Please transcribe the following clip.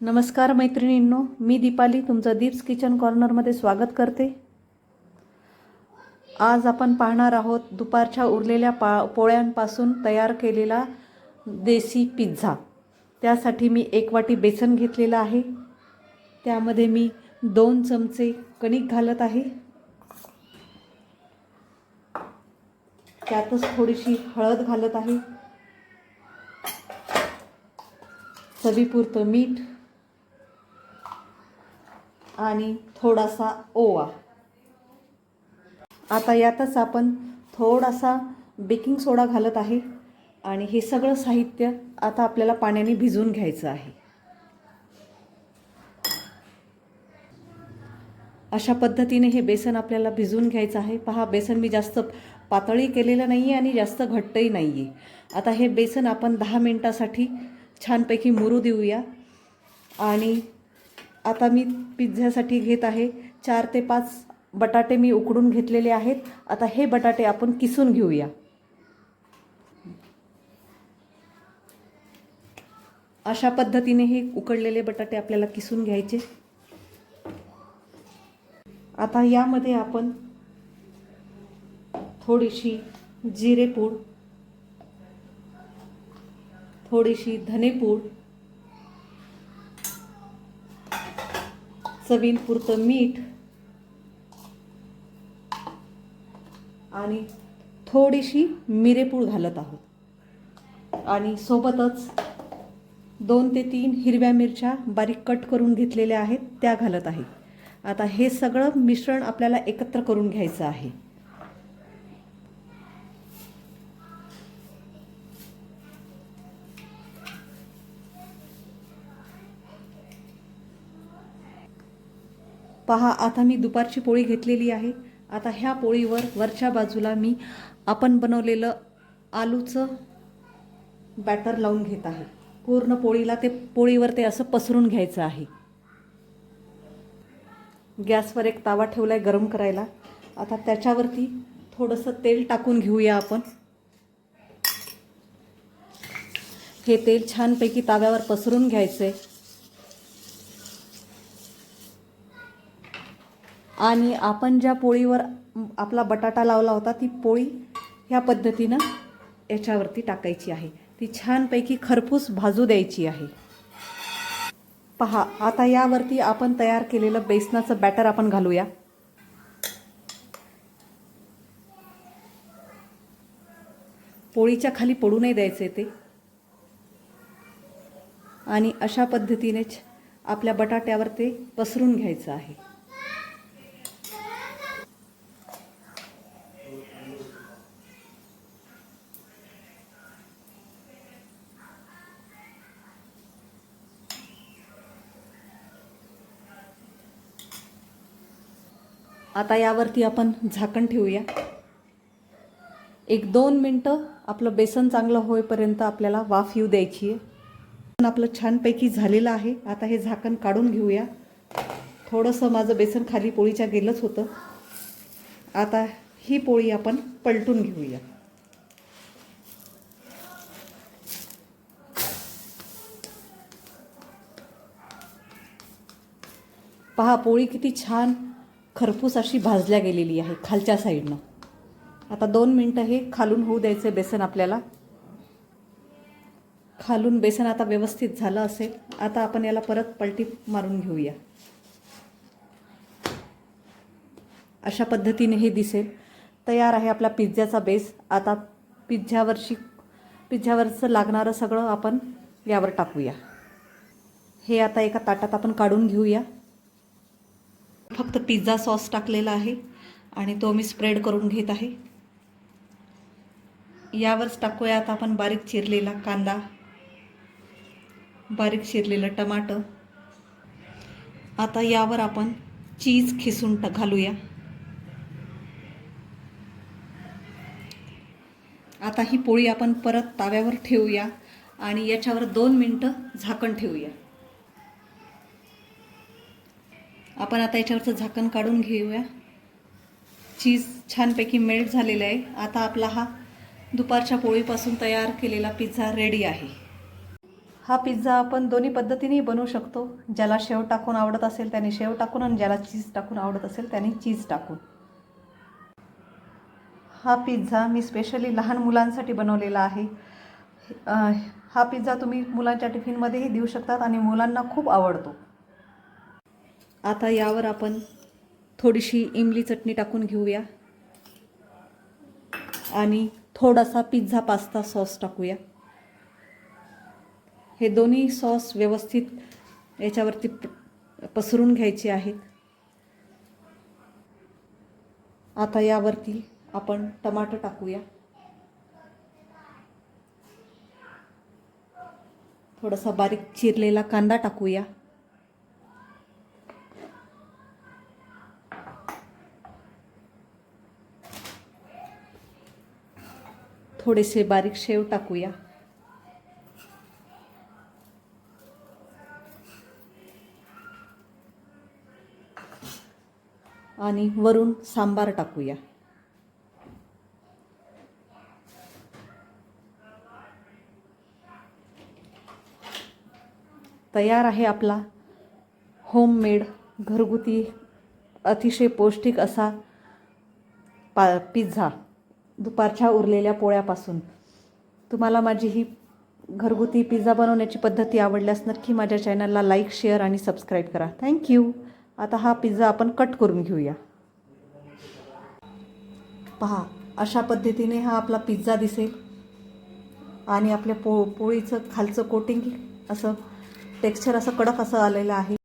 नमस्कार मैत्रिणींनो मी दीपाली तुमचं दीप्स किचन कॉर्नरमध्ये स्वागत करते. आज आपण पाहणार आहोत दुपारच्या उरलेल्या पा पोळ्यांपासून तयार केलेला देसी पिझ्झा. त्यासाठी मी एक वाटी बेसन घेतलेलं आहे. त्यामध्ये मी दोन चमचे कणिक घालत आहे. त्यातच थोडीशी हळद घालत आहे. चवीपुरतं मीठ आणि थोडासा ओवा. आता यातच आपण थोडासा बेकिंग सोडा घालत आहे आणि हे सगळं साहित्य आता आपल्याला पाण्याने भिजवून घ्यायचं आहे. अशा पद्धतीने हे बेसन आपल्याला भिजवून घ्यायचं आहे. पहा बेसन मी जास्त पातळी केलेलं नाही आहे आणि जास्त घट्टही नाही आहे आता हे बेसन आपण दहा मिनटासाठी छानपैकी मुरू देऊया. आणि आता मी पिझ्झ्यासाठी घेत आहे. चार ते पाच बटाटे मी उकडून घेतलेले आहेत. आता हे बटाटे आपण किसून घेऊया. अशा पद्धतीने हे उकडलेले बटाटे आपल्याला किसून घ्यायचे. आता यामध्ये आपण थोडीशी जिरेपूड थोडीशी धनेपूड चवीपुरतं मीठ आणि थोडीशी मिरेपूड घालत आहोत. आणि सोबतच दोन ते तीन हिरव्या मिरच्या बारीक कट करून घेतलेल्या आहेत त्या घालत आहे. आता हे सगळं मिश्रण आपल्याला एकत्र करून घ्यायचं आहे. पहा आता मी दुपारची पोळी घेतलेली आहे. आता ह्या पोळीवर वरच्या बाजूला मी आपण बनवलेलं आलूचं बॅटर लावून घेत आहे. पूर्ण पोळीला ते पोळीवर ते असं पसरून घ्यायचं आहे. गॅसवर एक तावा ठेवला आहे गरम करायला. आता त्याच्यावरती थोडंसं तेल टाकून घेऊया आपण. हे तेल छानपैकी ताव्यावर पसरून घ्यायचं आहे आणि आपण ज्या पोळीवर आपला बटाटा लावला होता ती पोळी ह्या पद्धतीनं याच्यावरती टाकायची आहे. ती छानपैकी खरपूस भाजू द्यायची आहे. पहा आता यावरती आपण तयार केलेलं बेसनाचं बॅटर आपण घालूया. पोळीच्या खाली पडू नाही द्यायचे ते. आणि अशा पद्धतीनेच आपल्या बटाट्यावर ते पसरून घ्यायचं आहे. आता यावरती आपण झाकण ठेवूया. एक दोन मिनटं आपलं बेसन चांगलं होईपर्यंत आपल्याला वाफ येऊ द्यायची आहे. पण आपलं छानपैकी झालेलं आहे. आता हे झाकण काढून घेऊया. थोडंसं माझं बेसन खाली पोळीच्या गेलंच होतं. आता ही पोळी आपण पलटून घेऊया. पहा पोळी किती छान खरपूस अशी भाजल्या गेलेली आहे खालच्या साईडनं. आता दोन मिनटं हे खालून होऊ द्यायचं बेसन आपल्याला. खालून बेसन आता व्यवस्थित झालं असेल. आता आपण याला परत पलटी मारून घेऊया. अशा पद्धतीने हे दिसेल. तयार आहे आपला पिझ्झ्याचा बेस. आता पिझ्झ्यावरची पिझ्झ्यावरचं लागणारं सगळं आपण यावर टाकूया. हे आता एका ताटात आपण काढून घेऊया. फक्त पिझ्झा सॉस टाकलेला आहे आणि तो मी स्प्रेड करून घेत आहे. यावरच टाकूया आता आपण बारीक चिरलेला कांदा बारीक चिरलेलं टमाटर. आता यावर आपण चीज खिसून ट घालूया. आता ही पोळी आपण परत ताव्यावर ठेवूया आणि याच्यावर दोन मिनटं झाकण ठेवूया. आपण आता याच्यावरचं झाकण काढून घेऊया. चीज छानपैकी मेल्ट झालेलं आहे. आता आपला हा दुपारच्या पोळीपासून तयार केलेला पिझ्झा रेडी आहे. हा पिझ्झा आपण दोन्ही पद्धतीनेही बनवू शकतो. ज्याला शेव टाकून आवडत असेल त्याने शेव टाकून आणि ज्याला चीज टाकून आवडत असेल त्याने चीज टाकून. हा पिझ्झा मी स्पेशली लहान मुलांसाठी बनवलेला आहे. हा पिझ्झा तुम्ही मुलांच्या टिफिनमध्येही देऊ शकतात आणि मुलांना खूप आवडतो. आता यावर आपण थोडीशी इमली चटणी टाकून घेऊया. आणि थोडासा पिझ्झा पास्ता सॉस टाकूया. हे दोन्ही सॉस व्यवस्थित याच्यावरती पसरून घ्यायचे आहेत. आता यावरती आपण टमाटर टाकूया. थोडासा बारीक चिरलेला कांदा टाकूया. थोडेसे बारीक शेव टाकूया. आणि वरून सांबार टाकूया. तयार आहे आपला होममेड घरगुती अतिशय पौष्टिक असा पा पिझ्झा दुपारच्या उरलेल्या पोळ्यापासून. तुम्हाला माझी ही घरगुती पिझ्झा बनवण्याची पद्धती आवडल्यास नक्की माझ्या चॅनलला लाईक शेअर आणि सबस्क्राईब करा. थँक्यू आता हा पिझ्झा आपण कट करून घेऊया. पहा अशा पद्धतीने हा आपला पिझ्झा दिसेल. आणि आपल्या पो पोळीचं खालचं कोटिंग असं टेक्स्चर असं कडक असं आलेलं आहे.